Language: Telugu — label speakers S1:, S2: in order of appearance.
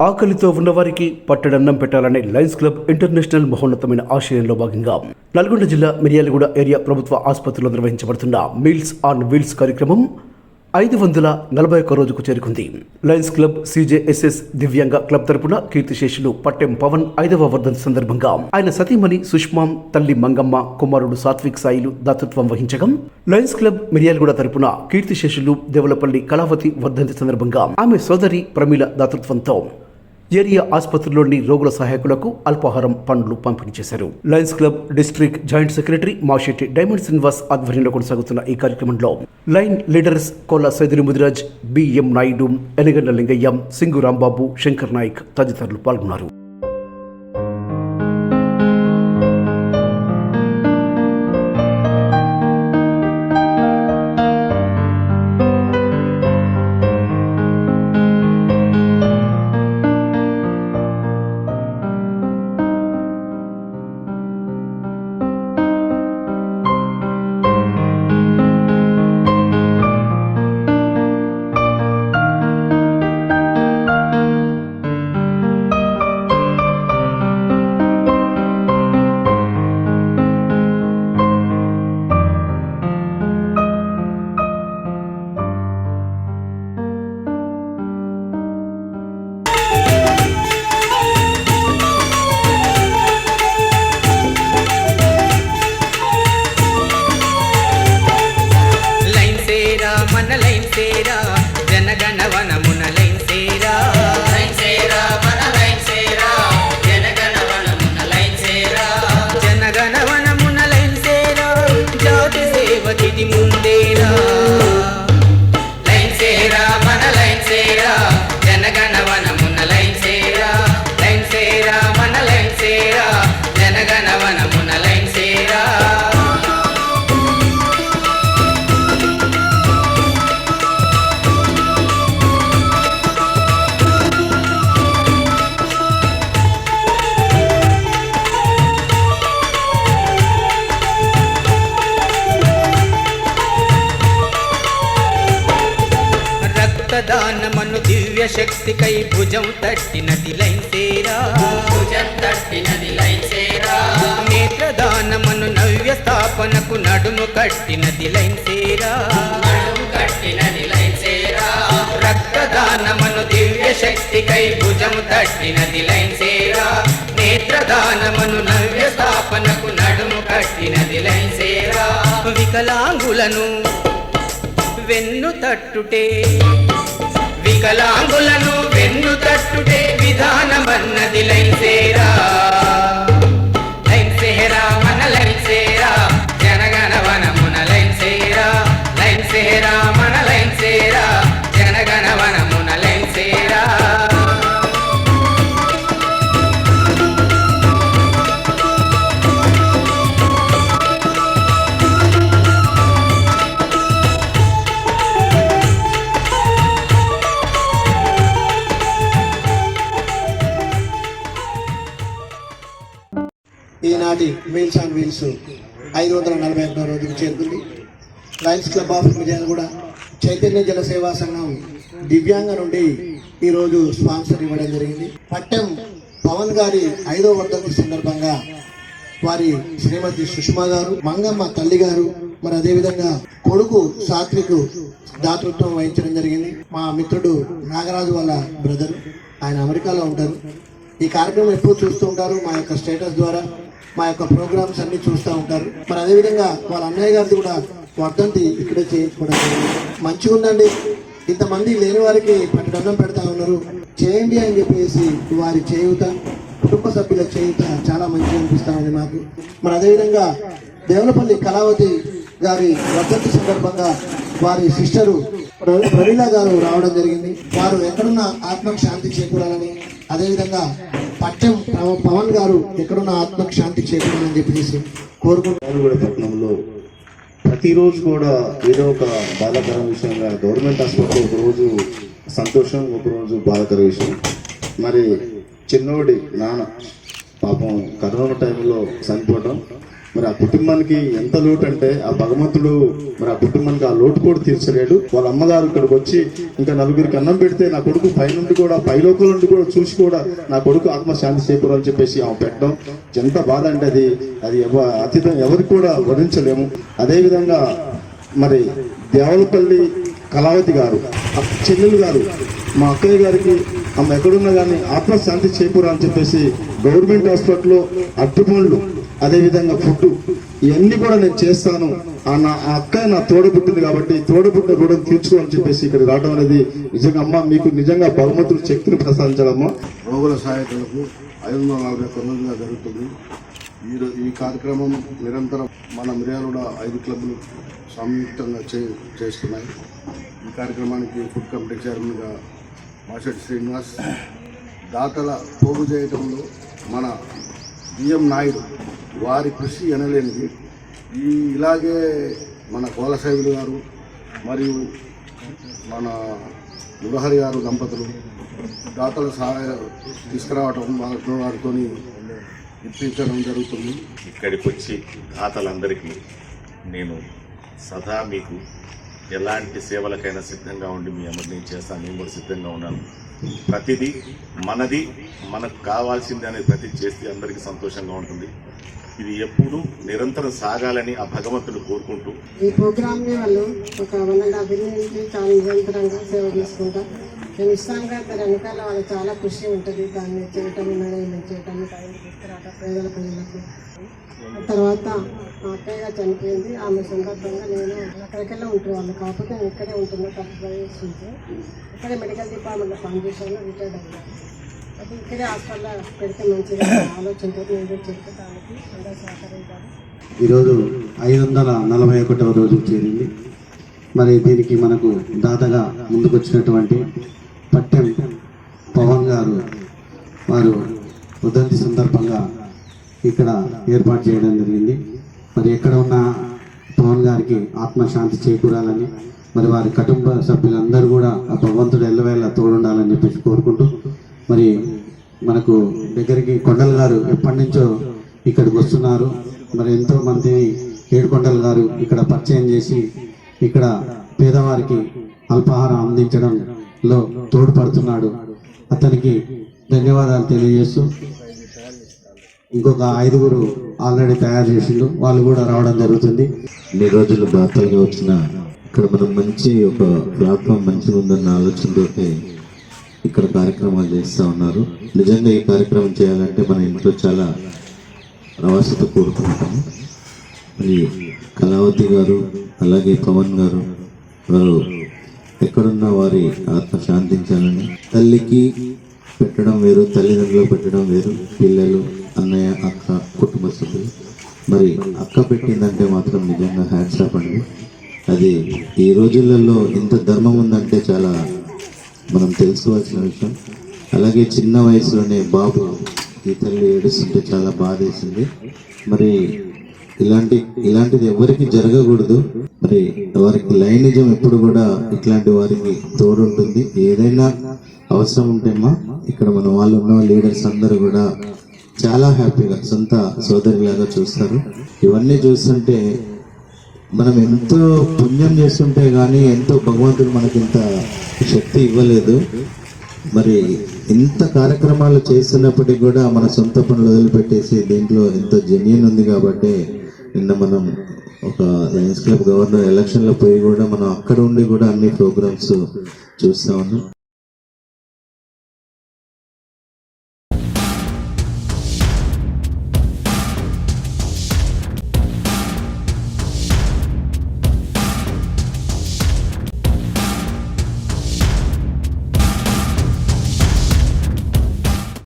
S1: ఆకలితో ఉన్నవారికి పట్టడన్నం పెట్టాలనే లయన్స్ క్లబ్ ఇంటర్నేషనల్ మహోన్నతమైన ఆశయంలో భాగంగా నల్గొండ జిల్లా మిర్యాలగూడ ఏరియా ప్రభుత్వ ఆసుపత్రిలో నిర్వహించబడుతున్న మీల్స్ ఆన్ వీల్స్ కార్యక్రమం ఐదు వందల నలభై ఒక్క రోజుకు చేరుకుంది. లయన్స్ క్లబ్ సిజేఎస్ఎస్ దివ్యాంగ క్లబ్ తరపున కీర్తిశేషులు పట్టెం పవన్ ఐదవ వర్ధంతి సందర్భంగా ఆయన సతీమణి సుష్మాం తల్లి మంగమ్మ కుమారుడు సాత్విక్ సాయిలు దాతృత్వం వహించగా లయన్స్ క్లబ్ మిర్యాలగూడ తరపున కీర్తిశేషులు దేవలపల్లి కళావతి వర్ధంతి సందర్భంగా ఆమె సోదరి ప్రమీల దాతృత్వంతో ఏరియా ఆసుపత్రిలోని రోగుల సహాయకులకు అల్పాహారం పండ్లు పంపిణీ చేశారు. Lions club district joint secretary Mashetti diamond Srinivas ఆధ్వర్యంలో కొనసాగుతున్న ఈ కార్యక్రమంలో lion leaders Kolla Saidiri Mudiraj BM Naidu Enagandla Lingaiah Singu Rambabu Shankar Nayak తదితరులు పాల్గొన్నారు.
S2: శక్తికై భుజం తట్టినది లైన్ సేరా.
S3: భుజం తట్టినది లైన్ సేరా.
S2: నేత్రదానమను నవ్య స్థాపనకు నడుము కట్టినది లైన్ సేరా.
S3: నడుము కట్టినది
S2: రక్తదానమను దివ్య శక్తికై భుజము తట్టినది లైన్ సేరా. నేత్రదానమను నవ్య స్థాపనకు నడుము కట్టినది లైన్ సేరా. వికలాంగులను వెన్ను తట్టుటే. వికలాంగులను
S4: ఈనాటి వీల్స్ ఆన్ వీల్స్ ఐదు వందల నలభై ఒకటో రోజుకు చేరుకుంది. లయన్స్ క్లబ్ ఆఫ్ ఇండియా కూడా చైతన్య జల సేవా సంఘం దివ్యాంగ నుండి ఈరోజు స్పాన్సర్ ఇవ్వడం జరిగింది. పట్టెం పవన్ గారి ఐదో వర్ధంతి సందర్భంగా వారి శ్రీమతి సుష్మా గారు మంగమ్మ తల్లి గారు మరి అదేవిధంగా కొడుకు సాత్విక్ దాతృత్వం వహించడం జరిగింది. మా మిత్రుడు నాగరాజు వాళ్ళ బ్రదర్ ఆయన అమెరికాలో ఉంటారు. ఈ కార్యక్రమం ఎప్పుడు చూస్తూ ఉంటారు? మా యొక్క స్టేటస్ ద్వారా మా యొక్క ప్రోగ్రామ్స్ అన్ని చూస్తూ ఉంటారు. మరి అదేవిధంగా వాళ్ళ అన్నయ్య గారిది కూడా వర్ధంతి ఇక్కడే చేయించుకోవడం మంచిగా ఉందండి. ఇంతమంది లేని వారికి పట్టడం పెడతా ఉన్నారు. చేయండి అని చెప్పేసి వారి చేయుత కుటుంబ సభ్యుల చేయుత చాలా మంచిగా అనిపిస్తుంది మాకు. మరి అదేవిధంగా దేవులపల్లి కళావతి గారి వర్ధంతి సందర్భంగా వారి సిస్టరు ప్రవీణ గారు రావడం జరిగింది. వారు ఎక్కడున్న ఆత్మకు శాంతి చేకూరాలని అదేవిధంగా పచ్చం పవన్ గారు ఎక్కడున్న ఆత్మకు శాంతి చేకూరాలని చెప్పేసి కోరుకుంటున్నాను
S5: పట్టణంలో ప్రతిరోజు కూడా ఏదో ఒక బాధాకర విషయంగా గవర్నమెంట్ హాస్పిటల్ ఒక రోజు సంతోషం ఒకరోజు బాధాకర విషయం. మరి చిన్నోడి నాన్న పాపం కరోనా టైంలో చనిపోవడం మరి ఆ కుటుంబానికి ఎంత లోటు అంటే ఆ భగవంతుడు మరి ఆ కుటుంబానికి ఆ లోటు కూడా తీర్చలేడు. వాళ్ళ అమ్మగారు ఇక్కడికి వచ్చి ఇంకా నలుగురికి అన్నం పెడితే నా కొడుకు పైనుండి కూడా పైలోకల నుండి కూడా చూసి కూడా నా కొడుకు ఆత్మశాంతి చేకూరని చెప్పేసి ఆమె పెట్టడం. ఎంత బాధ అంటే అది అది ఎవ అతీతం ఎవరికి కూడా వరించలేము అదేవిధంగా మరి దేవలపల్లి కళావతి గారు ఆ చెల్లెలు గారు మా అక్కయ్య గారికి ఆమె ఎక్కడున్నా కానీ ఆత్మశాంతి చేకూరా అని చెప్పేసి గవర్నమెంట్ హాస్పిటల్లో అట్టుపండ్లు అదేవిధంగా ఫుడ్. ఇవన్నీ కూడా నేను చేస్తాను. ఆ నా ఆ అక్కయ్య నా తోడబుట్టింది కాబట్టి తోడబుట్టిన రుణం తీర్చుకోవాలని చెప్పేసి ఇక్కడ రావడం అనేది నిజంగా అమ్మ మీకు నిజంగా భగవంతుడు శక్తిని ప్రసాదించడమ్మా
S6: రోగుల సహాయకులకు ఐదు వందల నలభై ఒక్క జరుగుతుంది. ఈ ఈ కార్యక్రమం నిరంతరం మన మిర్యాలూడ ఐదు క్లబ్లు సంయుక్తంగా చే చేస్తున్నాయి. ఈ కార్యక్రమానికి ఫుడ్ కమిటీ చైర్మన్గా మాషెట్ శ్రీనివాస్ దాతల పోగు చేయటంలో మన బిఎం నాయుడు వారి కృషి అనలేనిది ఈ ఇలాగే మన కోలసైదులు గారు మరియు మన మురహరి గారు దంపతులు దాతల సహాయ తీసుకురావటం వాళ్ళతో వారితో ఇప్పించడం జరుగుతుంది.
S7: ఇక్కడికి వచ్చి దాతలందరికీ నేను సదా మీకు ఎలాంటి సేవలకైనా సిద్ధంగా ఉండి మీ అందరినీ చేస్తాను. నేను కూడా సిద్ధంగా ఉన్నాను. ప్రతిదీ మనది మనకు కావాల్సింది అనేది ప్రతి చేస్తే అందరికీ సంతోషంగా ఉంటుంది. ఇది ఎప్పుడు నిరంతరం సాగాలని ఆ భగవంతుడు కోరుకుంటూ
S8: ఈ ప్రోగ్రామ్ వాళ్ళు ఒక వన్ అండ్ హాఫ్ ఇయర్ నుంచి చాలా నిరంతరంగా సేవ చేసుకుంటారు నేను ఇస్తాను కదా దాని వెనకాల వాళ్ళు చాలా కృషి ఉంటుంది. దాన్ని చేయటం మేనేజ్మెంట్ చేయటం టైం తీసుకురావటం పేదల ప్రజలకు. తర్వాత మా అక్కయ్య చనిపోయింది. ఆమె సందర్భంగా నేను అక్కడికెళ్ళి ఉంటున్నాను. కాకపోతే నేను ఇక్కడే ఉంటున్నా థర్టీ ఇయర్స్ నుంచి ఇక్కడే మెడికల్ డిపార్ట్మెంట్లో పనిచేసాను రిటైర్డ్ అయ్యాను. అది ఇక్కడే హాస్పిటల్లో పెడితే మంచిగా ఆలోచనతో నేను దానికి అందరూ సహకరించారు.
S9: ఈరోజు ఐదు వందల నలభై ఒకటవ రోజు చేరింది. మరి దీనికి మనకు దాతగా ముందుకొచ్చినటువంటి పట్టెం పవన్ గారు వారు ఉదంతి సందర్భంగా ఇక్కడ ఏర్పాటు చేయడం జరిగింది. మరి ఎక్కడ ఉన్న పవన్ గారికి ఆత్మశాంతి చేకూరాలని మరి వారి కుటుంబ సభ్యులందరూ కూడా ఆ భగవంతుడు ఎల్లవేళ తోడుండాలని చెప్పేసి కోరుకుంటూ మరి మనకు దగ్గరికి కొండల గారు ఎప్పటి నుంచో ఇక్కడికి వస్తున్నారు. మరి ఎంతో మందిని ఏడుకొండల గారు ఇక్కడ పరిచయం చేసి ఇక్కడ పేదవారికి అల్పాహారం అందించడం లో తోడ్పడుతున్నాడు. అతనికి ధన్యవాదాలు తెలియజేస్తూ ఇంకొక ఐదుగురు ఆల్రెడీ తయారు చేసిండు వాళ్ళు కూడా రావడం జరుగుతుంది.
S5: ఇన్ని రోజులు బాధలుగా వచ్చిన ఇక్కడ మనం మంచి ఒక ప్లాట్ఫామ్ మంచిగా ఉందన్న ఆలోచనతో ఇక్కడ కార్యక్రమాలు చేస్తూ ఉన్నారు. నిజంగా ఈ కార్యక్రమం చేయాలంటే మన ఇంట్లో చాలా అవసరత కోరుకుంటాము మరి కళావతి గారు అలాగే పవన్ గారు వారు ఎక్కడున్న వారి ఆత్మ శాంతించాలని. తల్లికి పెట్టడం వేరు తల్లిదండ్రులకు పెట్టడం వేరు పిల్లలు అన్నయ్య అక్క కుటుంబ సభ్యులు. మరి అక్క పెట్టిందంటే మాత్రం నిజంగా హ్యాట్స్ ఆఫ్ అండి. అది ఈ రోజులలో ఇంత ధర్మం ఉందంటే చాలా మనం తెలుసుకోవాల్సిన విషయం. అలాగే చిన్న వయసులోనే బాబు ఈ తల్లి ఏడుస్తుంటే చాలా బాధేసింది. మరి ఇలాంటి ఇలాంటిది ఎవరికి జరగకూడదు. మరి వారికి లైనిజం ఎప్పుడు కూడా ఇట్లాంటి వారికి తోడుంటుంది. ఏదైనా అవసరం ఉంటేమా ఇక్కడ మన వాళ్ళు ఉన్న లీడర్స్ అందరూ కూడా చాలా హ్యాపీగా సొంత సోదరిలాగా చూస్తారు. ఇవన్నీ చూస్తుంటే మనం ఎంతో పుణ్యం చేస్తుంటే కానీ ఎంతో భగవంతుడు మనకింత శక్తి ఇవ్వలేదు. మరి ఇంత కార్యక్రమాలు చేస్తున్నప్పటికీ కూడా మన సొంత పనులు వదిలిపెట్టేసి దీంట్లో ఎంతో జెన్యున్ ఉంది కాబట్టి నిన్న మనం ఒక లయన్స్ క్లబ్ గవర్నర్ ఎలక్షన్లో పోయి కూడా మనం అక్కడ ఉండి కూడా అన్ని ప్రోగ్రామ్స్ చూస్తా ఉన్నాం.